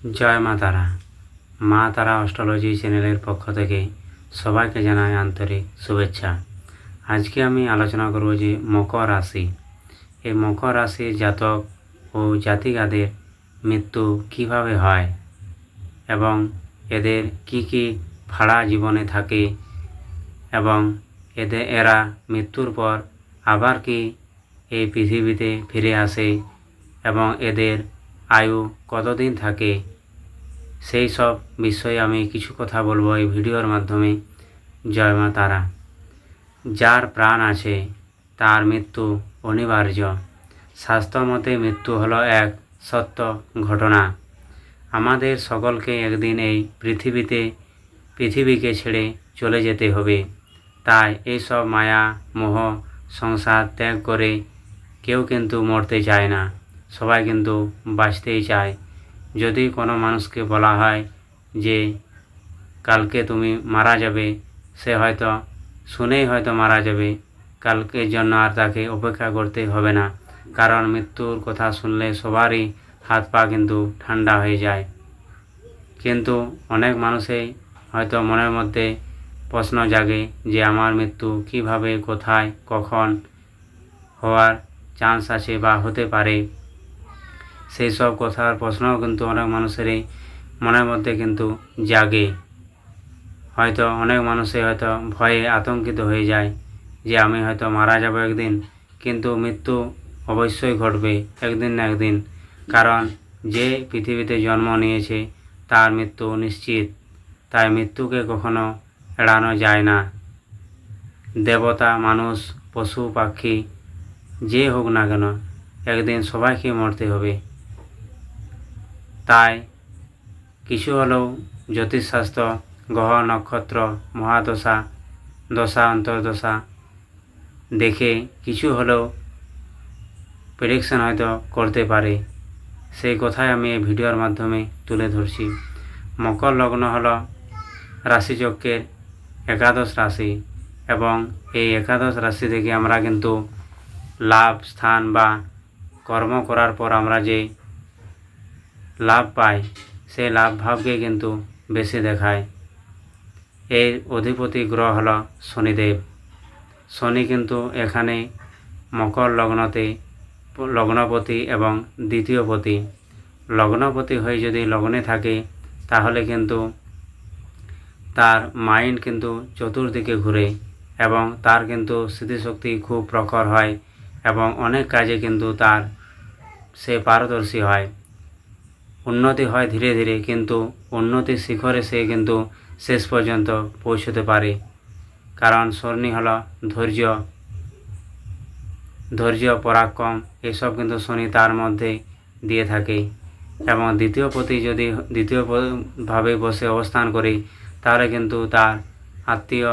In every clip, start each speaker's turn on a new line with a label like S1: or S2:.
S1: জয় মা তারা। মা তারা অস্ট্রোলজি চ্যানেলের পক্ষ থেকে সবাইকে জানাই আন্তরিক শুভেচ্ছা। আজকে আমি আলোচনা করব যে মকর রাশি। এই মকর রাশির জাতক ও জাতিকাদের মৃত্যু কীভাবে হয় এবং এদের কি কি ভাড়া জীবনে থাকে এবং এদের এরা মৃত্যুর পর আবার কি এই পৃথিবীতে ফিরে আসে এবং এদের আয়ু কতদিন থাকে? সেই সব বিষয়ে আমি কিছু কথা বলব এই ভিডিওর মাধ্যমে। জয় মা তারা। যার প্রাণ আছে, তার মৃত্যু অনিবার্য। স্বাস্থ্য মতে মৃত্যু হলো এক সত্য ঘটনা। আমাদের সকলকে একদিন এই পৃথিবীতে, পৃথিবীকে ছেড়ে চলে যেতে হবে। তাই এইসব মায়া, মোহ, সংসার ত্যাগ করে কেউ কিন্তু মরতে চায় না। সবাই কিন্তু বাঁচতেই চায়। যদি কোনো মানুষকে বলা হয় যে, কালকে তুমি মারা যাবে, সে হয়তো শুনেই হয়তো মারা যাবে। কালকের জন্য আর তাকে অপেক্ষা করতে হবে না। কারণ মৃত্যুর কথা শুনলে সবারই হাত পা কিন্তু ঠান্ডা হয়ে যায়। কিন্তু অনেক মানুষই হয়তো মনের মধ্যে প্রশ্ন জাগে যে, আমার মৃত্যু কীভাবে, কোথায়, কখন হওয়ার চান্স আছে বা হতে পারে? সেই সব কথার প্রশ্নও কিন্তু অনেক মানুষেরই মনের মধ্যে কিন্তু জাগে। হয়তো অনেক মানুষে হয়তো ভয়ে আতঙ্কিত হয়ে যায় যে আমি হয়তো মারা যাব একদিন, কিন্তু মৃত্যু অবশ্যই ঘটবে একদিন না একদিন। কারণ যে পৃথিবীতে জন্ম নিয়েছে, তার মৃত্যু নিশ্চিত। তাই মৃত্যুকে কখনো এড়ানো যায় না। দেবতা, মানুষ, পশু, পাখি, যে হোক না কেন, একদিন সবাইকে মরতে হবে। তাই কিছু হলেও জ্যোতিষশাস্ত্র, গ্রহ, নক্ষত্র, মহাদশা, দশা, অন্তর্দশা দেখে কিছু হলেও প্রেডিকশন হয়তো করতে পারে। সেই কথাই আমি এই ভিডিওর মাধ্যমে তুলে ধরছি। মকর লগ্ন হল রাশিচক্রের একাদশ রাশি এবং এই একাদশ রাশি থেকে আমরা কিন্তু লাভ, স্থান বা কর্ম করার পর আমরা যে লাভ পায়, সেই লাভ ভাবকে কিন্তু বেশি দেখায়। এর অধিপতি গ্রহ হল শনিদেব। শনি কিন্তু এখানে মকর লগ্নতে লগ্নপতি এবং দ্বিতীয়পতি লগ্নপতি হয়ে যদি লগ্নে থাকে, তাহলে কিন্তু তার মাইন্ড কিন্তু চতুর্দিকে ঘুরে এবং তার কিন্তু স্মৃতিশক্তি খুব প্রখর হয় এবং অনেক কাজে কিন্তু তার সে পারদর্শী হয়। উন্নতি হয় ধীরে ধীরে, কিন্তু উন্নতির শিখরে সে কিন্তু শেষ পর্যন্ত পৌঁছতে পারে। কারণ স্বর্ণী হল ধৈর্য। ধৈর্য, পরাক্রম, এসব কিন্তু শনি তার মধ্যে দিয়ে থাকে। এবং দ্বিতীয় পতি যদি দ্বিতীয় প- ভাবে বসে অবস্থান করি, তাহলে কিন্তু তার আত্মীয়,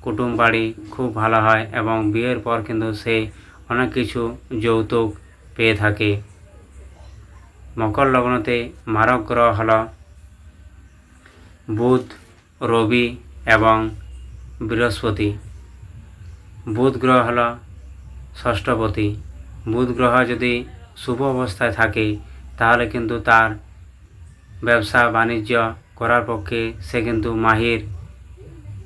S1: কুটুম বাড়ি খুব ভালো হয় এবং বিয়ের পর কিন্তু সে অনেক কিছু যৌতুক পেয়ে থাকে। মকর লগ্নতে মারক গ্রহ হল বুধ, রবি এবং বৃহস্পতি। বুধ গ্রহ হল ষষ্ঠপতি। বুধ গ্রহ যদি শুভ অবস্থায় থাকে, তাহলে কিন্তু তার ব্যবসা বাণিজ্য করার পক্ষে সে কিন্তু মাহির।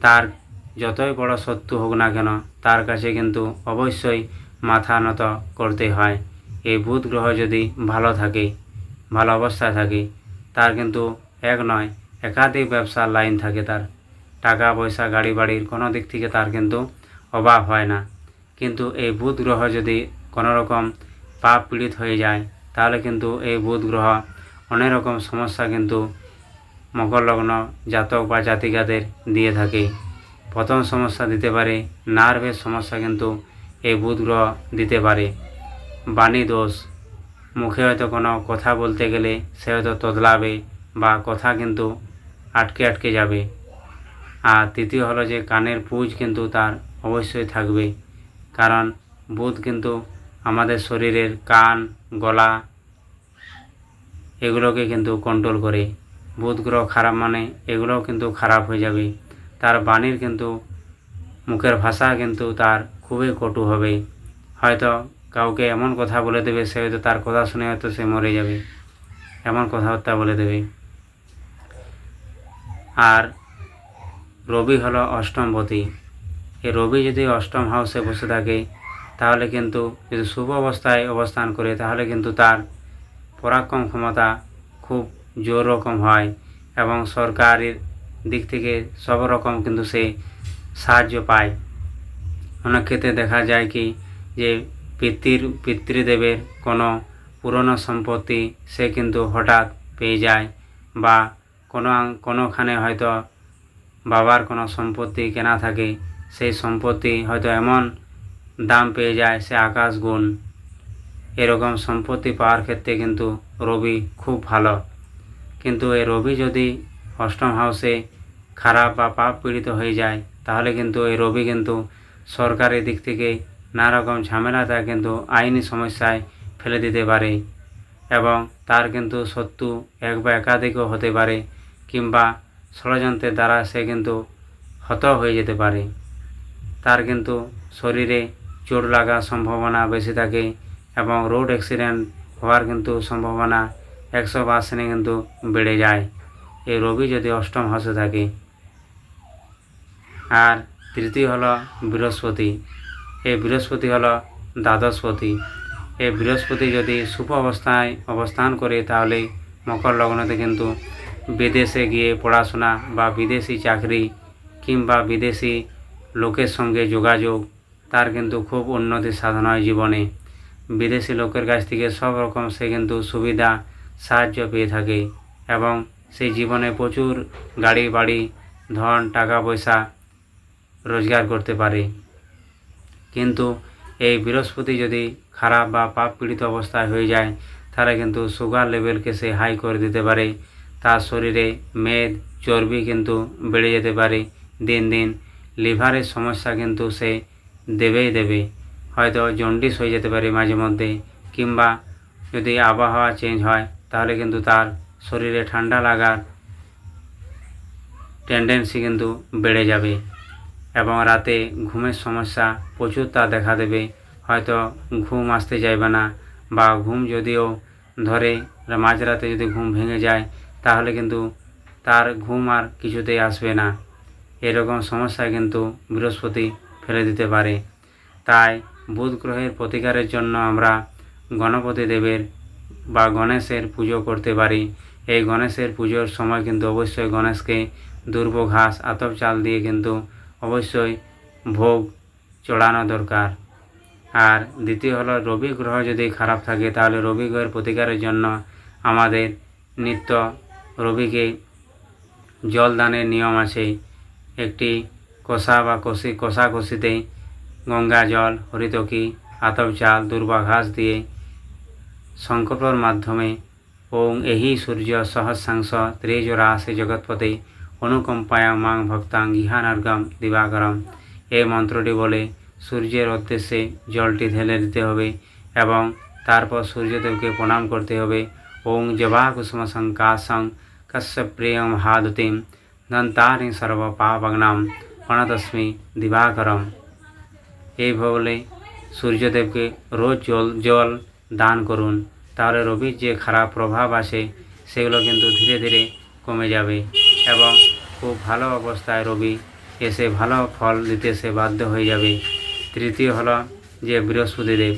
S1: তার যতই বড় শত্রু হোক না কেন, তার কাছে কিন্তু অবশ্যই মাথা নত করতে হয়। এই বুধ গ্রহ যদি ভালো থাকে ভালো অবস্থায় থাকে, তার কিন্তু এক নয়, একাধিক ব্যবসার লাইন থাকে তার। টাকা, পয়সা, গাড়ি বাড়ির কোনো দিক থেকে তার কিন্তু অভাব হয় না। কিন্তু এই বুধ গ্রহ যদি কোনো রকম পাপ পীড়িত হয়ে যায়, তাহলে কিন্তু এই বুধ গ্রহ অনেক রকম সমস্যা কিন্তু মকর লগ্ন জাতক বা জাতিকাদের দিয়ে থাকে। প্রথম সমস্যা দিতে পারে, নার্ভের সমস্যা কিন্তু এই বুধ গ্রহ দিতে পারে। বাণী দোষ মুখে হয়তো কোনো কথা বলতে গেলে সে হয়তো তোদলাবে বা কথা কিন্তু আটকে আটকে যাবে। আর তৃতীয় হলো যে কানের পুঁজ কিন্তু তার অবশ্যই থাকবে। কারণ বুধ কিন্তু আমাদের শরীরের কান, গলা এগুলোকে কিন্তু কন্ট্রোল করে। বুধ গ্রহ খারাপ মানে এগুলোও কিন্তু খারাপ হয়ে যাবে। তার বাণীর কিন্তু মুখের ভাষা কিন্তু তার খুবই কটু হবে। হয়তো কাউকে এমন কথা বলে দেবে, সে হয়তো তার কথা শুনে হয়তো সে মরে যাবে। এমন কথাবার্তা বলে দেবে। আর রবি হলো অষ্টমপতি। এই রবি যদি অষ্টম হাউসে বসে থাকে, তাহলে কিন্তু যদি শুভ অবস্থায় অবস্থান করে, তাহলে কিন্তু তার পরাক্রম ক্ষমতা খুব জোর রকম হয় এবং সরকারের দিক থেকে সব রকম কিন্তু সে সাহায্য পায়। অনেক ক্ষেত্রে দেখা যায় কি, যে পিতৃর পিতৃদেবের কোনো পুরনো সম্পত্তি সে কিন্তু হঠাৎ পেয়ে যায় বা কোনো কোনোখানে হয়তো বাবার কোনো সম্পত্তি কেনা থাকে, সেই সম্পত্তি হয়তো এমন দাম পেয়ে যায় সে আকাশ গুণ এরকম সম্পত্তি পাওয়ার ক্ষেত্রে কিন্তু রবি খুব ভালো। কিন্তু এই রবি যদি অষ্টম হাউসে খারাপ বা পাপ পীড়িত হয়ে যায়, তাহলে কিন্তু এই রবি কিন্তু সরকারের দিক থেকে নানা রকম ঝামেলা তা কিন্তু আইনি সমস্যায় ফেলে দিতে পারে এবং তার কিন্তু শত্রু এক বা একাধিকও হতে পারে কিংবা ষড়যন্ত্রের দ্বারা সে কিন্তু হত হয়ে যেতে পারে। তার কিন্তু শরীরে চোট লাগার সম্ভাবনা বেশি থাকে এবং রোড অ্যাক্সিডেন্ট হওয়ার কিন্তু সম্ভাবনা একশো পার্সেন্টে কিন্তু বেড়ে যায়। এই রবি যদি অষ্টম হাসে থাকে। আর তৃতীয় হলো বৃহস্পতি। এই বৃহস্পতি হলো দ্বাদশপতি। এই বৃহস্পতি যদি শুভ অবস্থায় অবস্থান করে তাহলে মকর লগ্নতে কিন্তু বিদেশে গিয়ে পড়াশোনা বা বিদেশি চাকরি কিংবা বিদেশি লোকের সঙ্গে যোগাযোগ, তার কিন্তু খুব উন্নতি সাধন হয় জীবনে। বিদেশি লোকের কাছ থেকে সব রকম সে কিন্তু সুবিধা, সাহায্য পেয়ে থাকে এবং সেই জীবনে প্রচুর গাড়ি বাড়ি ধন টাকা পয়সা রোজগার করতে পারে। কিন্তু এই বৃহস্পতি যদি খারাপ বা পাপ পীড়িত অবস্থায় হয়ে যায়, তাহলে কিন্তু সুগার লেভেলকে সে হাই করে দিতে পারে। তার শরীরে মেদ, চর্বি কিন্তু বেড়ে যেতে পারে দিন দিন। লিভারের সমস্যা কিন্তু সে দেবেই দেবে। হয়তো জন্ডিস হয়ে যেতে পারে মাঝে মধ্যে, কিংবা যদি আবহাওয়া চেঞ্জ হয়, তাহলে কিন্তু তার শরীরে ঠান্ডা লাগার টেন্ডেন্সি কিন্তু বেড়ে যাবে। এবং রাতে ঘুমের সমস্যা প্রচুর তা দেখা দেবে। হয়তো ঘুম আসতে চাইবে না বা ঘুম যদিও ধরে মাঝরাতে যদি ঘুম ভেঙে যায়, তাহলে কিন্তু তার ঘুম আর কিছুতেই আসবে না। এরকম সমস্যায় কিন্তু বৃহস্পতি ফেলে দিতে পারে। তাই বুধ গ্রহের প্রতিকারের জন্য আমরা গণপতি দেবের বা গণেশের পুজো করতে পারি। এই গণেশের পুজোর সময় কিন্তু অবশ্যই গণেশকে দুর্ব ঘাস আতপ, চাল দিয়ে কিন্তু অবশ্যই ভোগ চড়ানো দরকার। আর দ্বিতীয় হলো রবি গ্রহ যদি খারাপ থাকে, তাহলে রবি গ্রহের প্রতিকারের জন্য আমাদের নিত্য রবিকে জল দানের নিয়ম আছে। একটি কষা বা কষি, কষা কষিতে গঙ্গা জল, হরিতকি, আতপ চাল, দুর্বা ঘাস দিয়ে সংকল্পর মাধ্যমে, ওং এহি সূর্য সহস্রাংশ ত্রিজোরাসে জগৎপতি অনুকম্পায়া মাং ভক্তাং ইহানার্গম দিবাকরম। এই মন্ত্রটি বলে, সূর্যের উদ্দেশ্যে জলটি ঢেলে দিতে হবে এবং তারপর সূর্যদেবকে প্রণাম করতে হবে। ওং জবা কুসুম সংকাশং কশ্যপ প্রিয়ম হাদুতিম দন্তারিং সর্ব পাপগ্নাম প্রণতস্মি দিবাকরম। এই বলে সূর্যদেবকে রোজ জল জল দান করুন। তাহলে রবির যে খারাপ প্রভাব আসে, সেগুলো কিন্তু ধীরে ধীরে কমে যাবে এবং খুব ভালো অবস্থায় রবি এসে ভালো ফল দিতে সে বাধ্য হয়ে যাবে। তৃতীয় হলো যে বৃহস্পতিদেব।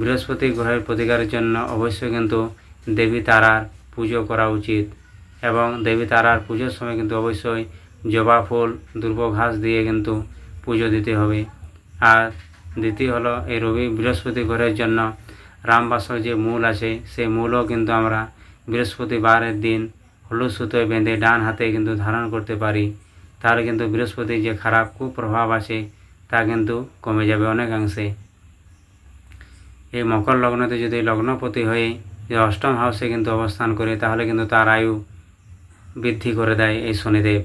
S1: বৃহস্পতি গ্রহের প্রতিকারের জন্য অবশ্যই কিন্তু দেবী তারার পুজো করা উচিত এবং দেবী তারার পুজোর সময় কিন্তু অবশ্যই জবা ফুল দুর্ব ঘাস দিয়ে কিন্তু পুজো দিতে হবে। আর দ্বিতীয় হলো এই রবি বৃহস্পতি গ্রহের জন্য রামবাসর যে মূল আছে, সেই মূলও কিন্তু আমরা বৃহস্পতিবারের দিন হলুদ সুতোয় বেঁধে ডান হাতে কিন্তু ধারণ করতে পারি। তাহলে কিন্তু বৃহস্পতির যে খারাপ কুপ্রভাব আছে, তা কিন্তু কমে যাবে অনেকাংশে। এই মকর লগ্নতে যদি লগ্নপতি হয়ে যে অষ্টম হাউসে কিন্তু অবস্থান করে, তাহলে কিন্তু তার আয়ু বৃদ্ধি করে দেয় এই শনিদেব।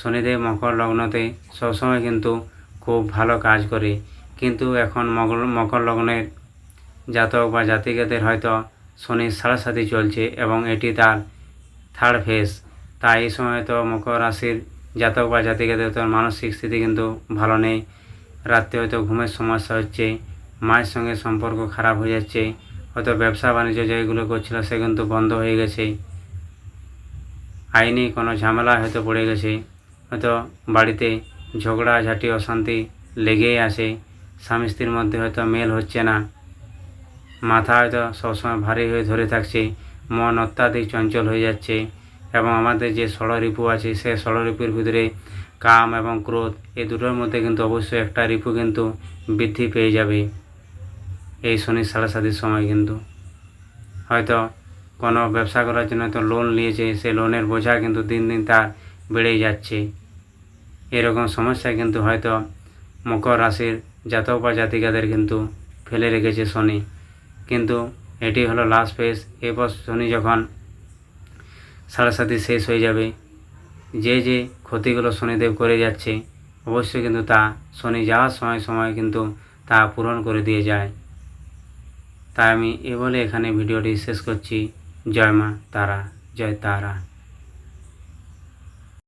S1: শনিদেব মকর লগ্নতে সবসময় কিন্তু খুব ভালো কাজ করে। কিন্তু এখন মকর মকর লগ্নের জাতক বা জাতিকাদের হয়তো শনির সাড়ে চলছে এবং এটি তার থার্ড ফেজ তাই এই সময় তো মকর রাশির জাতক বা জাতিকাদের তো মানসিক স্থিতি কিন্তু ভালো নেই। রাত্রে হয়তো ঘুমের সমস্যা হচ্ছে, মায়ের সঙ্গে সম্পর্ক খারাপ হয়ে যাচ্ছে, হয়তো ব্যবসা বাণিজ্য যেগুলো করছিল সে কিন্তু বন্ধ হয়ে গেছে। আইনি কোনো ঝামেলা হয়তো পড়ে গেছে। হয়তো বাড়িতে ঝগড়া, ঝাঁটি, অশান্তি লেগেই আছে। স্বামী স্ত্রীর মধ্যে হয়তো মেল হচ্ছে না। মাথা হয়তো সবসময় ভারী হয়ে ধরে থাকছে। মন অত্যাধিক চঞ্চল হয়ে যাচ্ছে এবং আমাদের যে ষড়রিপু আছে সে ষড়রিপুর ভিতরে কাম এবং ক্রোধ, এই দুটোর মধ্যে কিন্তু অবশ্যই একটা রিপু কিন্তু বৃদ্ধি পেয়ে যাবে। এই শনি সাড়ে সময় কিন্তু। হয়তো কোনো ব্যবসা করার জন্য তো লোন নিয়েছে, সেই লোনের বোঝা কিন্তু দিন দিন তার বেড়েই যাচ্ছে। এরকম সমস্যা কিন্তু হয়তো মকর রাশির জাতক বা জাতিকাদের কিন্তু ফেলে রেখেছে শনি। কিন্তু এটি হলো লাস্ট ফেজ এরপর শনি যখন সাড়ে সাতি শেষ হয়ে যাবে, যে যে ক্ষতিগুলো শনিদেব করে যাচ্ছে, অবশ্যই কিন্তু তা শনি যাওয়ার সময় সময় কিন্তু তা পূরণ করে দিয়ে যায়। তাই আমি এ বলে এখানে ভিডিওটি শেষ করছি। জয় মা তারা, জয় তারা।